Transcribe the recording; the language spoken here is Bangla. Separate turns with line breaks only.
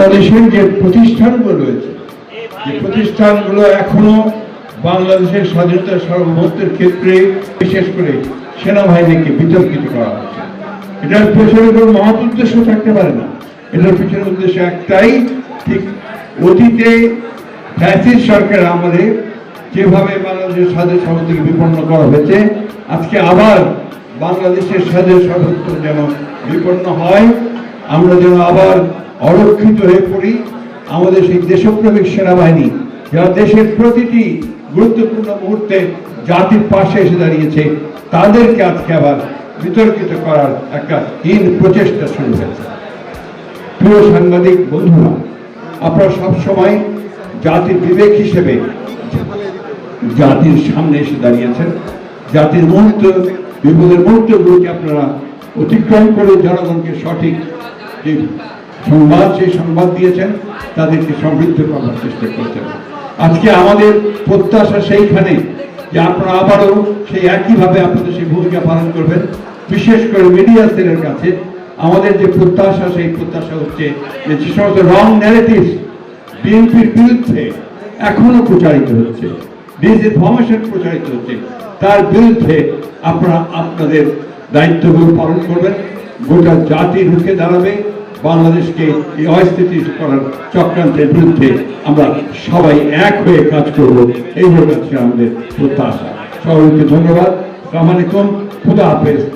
বাংলাদেশের যে প্রতিষ্ঠানগুলো রয়েছে, যে প্রতিষ্ঠানগুলো এখনও বাংলাদেশের স্বাধীনতা সার্বভৌমত্বের ক্ষেত্রে বিশেষ করে সেনাবাহিনীকে বিতর্কিত করা হচ্ছে। এটার পেছনে কোনো মহৎ উদ্দেশ্য থাকতে পারে না। এটার পেছনে উদ্দেশ্য একটাই, ঠিক অতীতে ফ্যাসিস্ট সরকার আমলে যেভাবে বাংলাদেশের স্বাধীন সার্বত্রিক বিপন্ন করা হয়েছে, আজকে আবার বাংলাদেশের স্বাধীন সার্বত্র যেন বিপন্ন হয়, আমরা যেন আবার অরক্ষিত হয়ে পড়ি। আমাদের সেই দেশপ্রেমিক সেনাবাহিনী, যারা দেশের প্রতিটি গুরুত্বপূর্ণ মুহূর্তে জাতির পাশে এসে দাঁড়িয়েছে, তাদেরকে আজকে আবার বিতর্কিত করার একটা হীন প্রচেষ্টা শুরু হয়েছে। প্রিয় সাংবাদিক বন্ধুরা, আপনারা সবসময় জাতির বিবেক হিসেবে জাতির সামনে এসে দাঁড়িয়েছেন। জাতির মুহূর্ত বিপদের মুহূর্তগুলোকে আপনারা অতিক্রম করে জনগণকে সঠিক সংবাদ সেই সংবাদ দিয়েছেন, তাদেরকে সমৃদ্ধ করার চেষ্টা করেছেন। আজকে আমাদের প্রত্যাশা সেইখানে, যে আপনারা আবারও সেই একইভাবে আপনাদের সেই ভূমিকা পালন করবেন। বিশেষ করে মিডিয়া সেলের কাছে আমাদের যে প্রত্যাশা, সেই প্রত্যাশা হচ্ছে যে যে সমস্ত রং ন্যারেটিভ বিএনপির বিরুদ্ধে এখনও প্রচারিত হচ্ছে ডিসইনফরমেশন প্রচারিত হচ্ছে, তার বিরুদ্ধে আপনারা আপনাদের দায়িত্বগুলো পালন করবেন। গোটা জাতি রুখে দাঁড়াবে বাংলাদেশকে এই অস্থিতি করার চক্রান্তের বিরুদ্ধে আমরা সবাই এক হয়ে কাজ করব। এই হচ্ছে আমাদের প্রত্যাশা। সবাইকে ধন্যবাদ। আলাইকুম। খুদা হাফেজ।